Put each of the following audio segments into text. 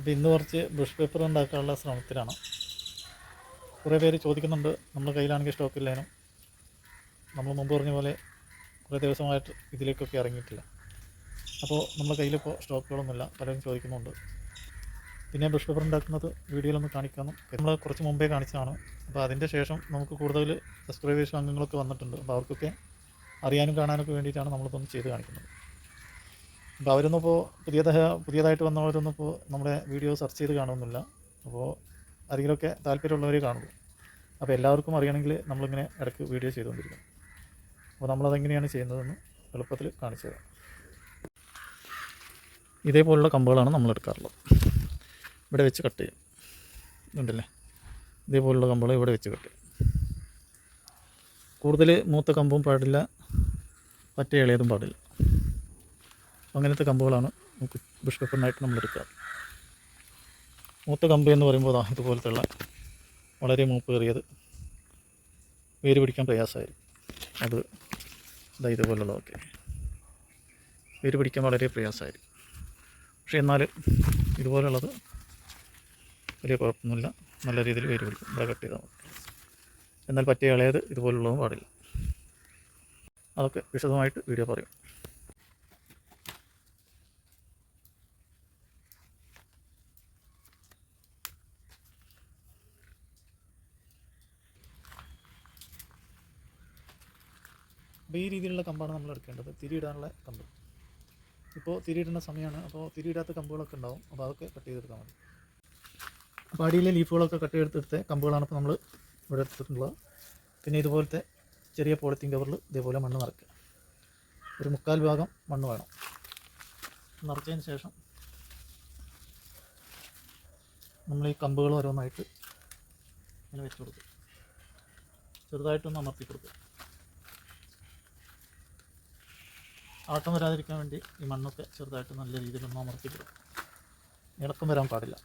അപ്പോൾ ഇന്ന് കുറച്ച് ബുഷ് പേപ്പർ ഉണ്ടാക്കാനുള്ള ശ്രമത്തിലാണ്. കുറേ പേര് ചോദിക്കുന്നുണ്ട് നമ്മുടെ കയ്യിലാണെങ്കിൽ സ്റ്റോക്ക് ഇല്ലേനും? നമ്മൾ മുമ്പ് പറഞ്ഞ പോലെ കുറേ ദിവസമായിട്ട് ഇതിലേക്കൊക്കെ ഇറങ്ങിയിട്ടില്ല. അപ്പോൾ നമ്മുടെ കയ്യിലിപ്പോൾ സ്റ്റോക്കുകളൊന്നുമില്ല പലരും ചോദിക്കുന്നുണ്ട്. പിന്നെ ബുഷ് പേപ്പർ ഉണ്ടാക്കുന്നത് വീഡിയോയിലൊന്ന് കാണിക്കാമെന്നും നമ്മൾ കുറച്ച് മുമ്പേ കാണിച്ചതാണ്. അപ്പോൾ അതിന്റെ ശേഷം നമുക്ക് കൂടുതൽ സബ്സ്ക്രൈബേഴ്സ് അംഗങ്ങളൊക്കെ വന്നിട്ടുണ്ട്. അപ്പോൾ അവർക്കൊക്കെ അറിയാനും കാണാനൊക്കെ വേണ്ടിയിട്ടാണ് ഒന്ന് ചെയ്ത് കാണിക്കുന്നത്. അപ്പോൾ അവരൊന്നും ഇപ്പോൾ പുതിയതായ പുതിയതായിട്ട് വന്നവരൊന്നും ഇപ്പോൾ നമ്മുടെ വീഡിയോ സെർച്ച് ചെയ്ത് കാണുന്നില്ല അപ്പോൾ ആരെങ്കിലുമൊക്കെ താല്പര്യമുള്ളവരെ കാണുള്ളൂ. അപ്പോൾ എല്ലാവർക്കും അറിയണമെങ്കിൽ നമ്മളിങ്ങനെ ഇടയ്ക്ക് വീഡിയോ ചെയ്തുകൊണ്ടിരിക്കും. അപ്പോൾ നമ്മളതെങ്ങനെയാണ് ചെയ്യുന്നതെന്ന് എളുപ്പത്തിൽ കാണിച്ചു തരാം. ഇതേപോലുള്ള കമ്പുകളാണ് നമ്മൾ എടുക്കാറുള്ളത്. ഇവിടെ വെച്ച് കട്ട് ചെയ്യും. ഉണ്ടല്ലേ ഇതേപോലുള്ള കമ്പുകൾ ഇവിടെ വെച്ച് കട്ട് ചെയ്യും. കൂടുതൽ മൂത്ത കമ്പും പാടില്ല പറ്റ ഇളയതും പാടില്ല. അങ്ങനത്തെ കമ്പുകളാണ് നമുക്ക് ബുഷ് നമ്മൾ എടുക്കുക മൂത്ത കമ്പ് എന്ന് പറയുമ്പോൾ ദാ ഇതുപോലത്തുള്ള വളരെ മൂപ്പേറിയത് വേര് പിടിക്കാൻ പ്രയാസമായിരിക്കും അത് ഇതാ ഇതുപോലുള്ളതൊക്കെ. വേര് പിടിക്കാൻ വളരെ പ്രയാസമായിരിക്കും പക്ഷേ എന്നാൽ ഇതുപോലുള്ളത് വലിയ കുഴപ്പമൊന്നുമില്ല. നല്ല രീതിയിൽ വേര് പിടിക്കും. ഇവിടെ കട്ട് ചെയ്താൽ മതി. എന്നാൽ പറ്റിയ ഇളയത് ഇതുപോലുള്ളതും പാടില്ല. അതൊക്കെ വിശദമായിട്ട് വീഡിയോ പറയും. അപ്പോൾ ഈ രീതിയിലുള്ള കമ്പാണ് നമ്മൾ എടുക്കേണ്ടത്. തിരിയിടാനുള്ള കമ്പ്. ഇപ്പോൾ തിരിയിടേണ്ട സമയമാണ് അപ്പോൾ തിരിയിടാത്ത കമ്പുകളൊക്കെ ഉണ്ടാവും. അപ്പോൾ അതൊക്കെ കട്ട് ചെയ്തെടുത്താൽ മതി. അപ്പോൾ അടിയിലെ ലീഫുകളൊക്കെ കട്ട് ചെയ്തെടുത്ത കമ്പുകളാണ് ഇപ്പോൾ നമ്മൾ ഇവിടെ എടുത്തിട്ടുള്ളത്. പിന്നെ ഇതുപോലത്തെ ചെറിയ പോളിത്തീൻ കവറിൽ ഇതേപോലെ മണ്ണ് നിറയ്ക്കുക. ഒരു മുക്കാൽ ഭാഗം മണ്ണ് വേണം. നിറച്ചതിന് ശേഷം നമ്മൾ ഈ കമ്പുകൾ ഓരോന്നായിട്ട് ഇങ്ങനെ വെച്ച് കൊടുക്കും ചെറുതായിട്ടൊന്ന് അമർത്തി കൊടുക്കുക. ആട്ടം വരാതിരിക്കാൻ വേണ്ടി ഈ മണ്ണൊക്കെ ചെറുതായിട്ട് നല്ല രീതിയിൽ ഒന്ന് അമർത്തി കൊടുക്കും ഇളക്കം വരാൻ പാടില്ല.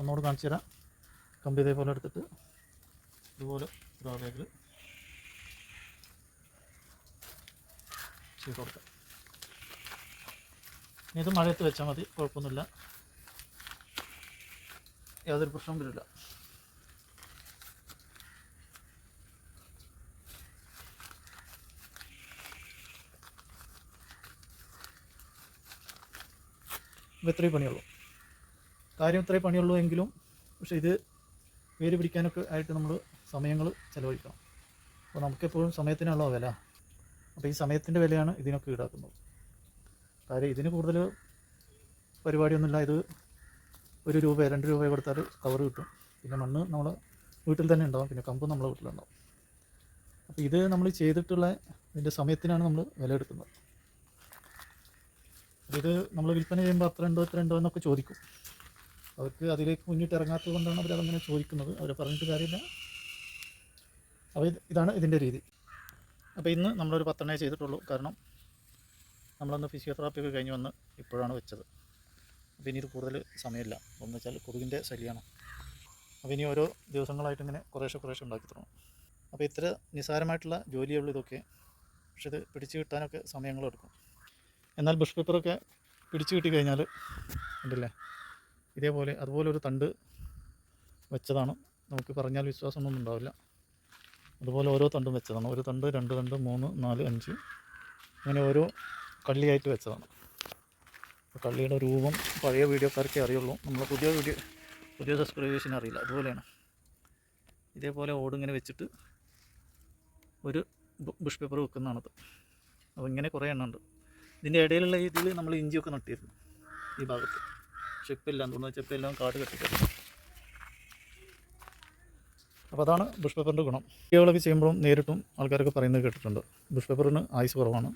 ഒന്നുകൂടെ കാണിച്ചു തരാം. കമ്പി ഇതേപോലെ എടുത്തിട്ട് ഇതുപോലെ ഒരാളേക്ക് ചെയ്ത് കൊടുക്കാം. ഇത് മഴയത്ത് വെച്ചാൽ മതി കുഴപ്പമൊന്നുമില്ല. യാതൊരു പ്രശ്നവും വരില്ല. അപ്പോൾ ഇത്രയും പണിയുള്ളൂ. കാര്യം ഇത്രയും പണിയുള്ളൂ എങ്കിലും പക്ഷേ ഇത് വേര് പിടിക്കാനൊക്കെ ആയിട്ട് നമ്മൾ സമയങ്ങൾ ചിലവഴിക്കണം. അപ്പോൾ നമുക്കെപ്പോഴും സമയത്തിനുള്ള വില. അപ്പോൾ ഈ സമയത്തിന്റെ വിലയാണ് ഇതിനൊക്കെ ഈടാക്കുന്നത്. കാര്യം ഇതിന് കൂടുതൽ പരിപാടിയൊന്നുമില്ല. ഇത് ഒരു രൂപ രണ്ട് രൂപ കൊടുത്താൽ കവർ കിട്ടും. പിന്നെ മണ്ണ് നമ്മൾ വീട്ടിൽ തന്നെ ഉണ്ടാവും. പിന്നെ കമ്പ് നമ്മളെ വീട്ടിലുണ്ടാവും. അപ്പോൾ ഇത് നമ്മൾ ചെയ്തിട്ടുള്ള ഇതിന്റെ സമയത്തിനാണ് നമ്മൾ വില എടുക്കുന്നത്. ഇത് നമ്മൾ വിൽപ്പന ചെയ്യുമ്പോൾ അത്ര ഉണ്ടോ ഇത്ര ഉണ്ടോ എന്നൊക്കെ ചോദിക്കും. അവർക്ക് അതിലേക്ക് മുന്നിട്ട് ഇറങ്ങാത്തത് കൊണ്ടാണ് അവരതങ്ങനെ ചോദിക്കുന്നത്. അവരെ പറഞ്ഞിട്ട് കാര്യമില്ല. അപ്പോൾ ഇതാണ് ഇതിന്റെ രീതി. അപ്പോൾ ഇന്ന് നമ്മളൊരു പത്തെണ്ണേ ചെയ്തിട്ടുള്ളൂ. കാരണം നമ്മളന്ന് ഫിസിയോതെറാപ്പി ഒക്കെ കഴിഞ്ഞ് വന്ന് ഇപ്പോഴാണ് വെച്ചത്. അപ്പോൾ ഇനി ഇത് കൂടുതൽ സമയമില്ല. എന്ന് വെച്ചാൽ കൊതുകിന്റെ ശല്യമാണ് അപ്പോൾ ഇനി ഓരോ ദിവസങ്ങളായിട്ട് ഇങ്ങനെ കുറേശ്ശെ കുറേശ്ശെ ഉണ്ടാക്കി തുടങ്ങും. അപ്പോൾ ഇത്ര നിസ്സാരമായിട്ടുള്ള ജോലിയുള്ളൂ ഇതൊക്കെ. പക്ഷെ ഇത് പിടിച്ചു കിട്ടാനൊക്കെ സമയങ്ങളെടുക്കും. എന്നാൽ ബുഷ് പേപ്പറൊക്കെ പിടിച്ചു കിട്ടി കഴിഞ്ഞാൽ ഉണ്ടല്ലേ ഇതേപോലെ അതുപോലെ ഒരു തണ്ട് വെച്ചതാണ്. നമുക്ക് പറഞ്ഞാൽ വിശ്വാസമൊന്നും ഉണ്ടാവില്ല. അതുപോലെ ഓരോ തണ്ടും വെച്ചതാണ്. ഒരു തണ്ട് രണ്ട് തണ്ട് മൂന്ന് നാല് അഞ്ച്. അങ്ങനെ ഓരോ കള്ളിയായിട്ട് വെച്ചതാണ്. കള്ളിയുടെ രൂപം പഴയ വീഡിയോക്കാർക്കേ അറിയുള്ളൂ. നമ്മൾ പുതിയ വീഡിയോ പുതിയ സബ്സ്ക്രൈബേഴ്സിന് അറിയില്ല. അതുപോലെയാണ്. ഇതേപോലെ ഓടിങ്ങനെ വെച്ചിട്ട് ഒരു ബുഷ് പേപ്പർ വെക്കുന്നതാണത്. അപ്പോൾ ഇങ്ങനെ കുറേ എണ്ണം ഉണ്ട്. ഇതിന്റെ ഇടയിലുള്ള രീതിയിൽ നമ്മൾ ഇഞ്ചിയൊക്കെ നട്ടിരുന്നു ഈ ഭാഗത്ത്. പക്ഷെ ഇപ്പം ഇല്ല. തോന്നുന്നു എല്ലാം കാട് കെട്ടിക്കിടക്കും അപ്പോൾ അതാണ് ബുഷ് പേപ്പറിന്റെ ഗുണം. വീഡിയോകളൊക്കെ ചെയ്യുമ്പോഴും നേരിട്ടും ആൾക്കാരൊക്കെ പറയുന്നത് കേട്ടിട്ടുണ്ട്. ബുഷ് പേപ്പറിന് ആയുസ് കുറവാണ്.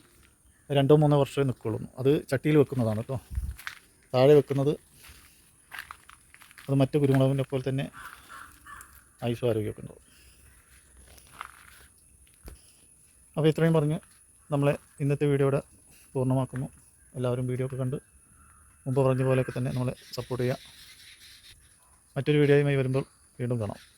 രണ്ടോ മൂന്നോ വർഷമേ നിൽക്കുള്ളൂ. അത് ചട്ടിയിൽ വെക്കുന്നതാണ് കേട്ടോ. താഴെ വെക്കുന്നത് അത് മറ്റു കുരുമുളകിന്റെ പോലെ തന്നെ ആയുസ് ആരോഗ്യമൊക്കെ ഉണ്ടാവും. അപ്പോൾ ഇത്രയും പറഞ്ഞ് നമ്മളെ ഇന്നത്തെ വീഡിയോയുടെ പൂർണമാക്കുന്നു. എല്ലാവരും വീഡിയോ ഒക്കെ കണ്ട് മുമ്പ് പറഞ്ഞ പോലെയൊക്കെ തന്നെ നമ്മളെ സപ്പോർട്ട് ചെയ്യുക. മറ്റൊരു വീഡിയോയുമായി വരുമ്പോൾ വീണ്ടും കാണാം.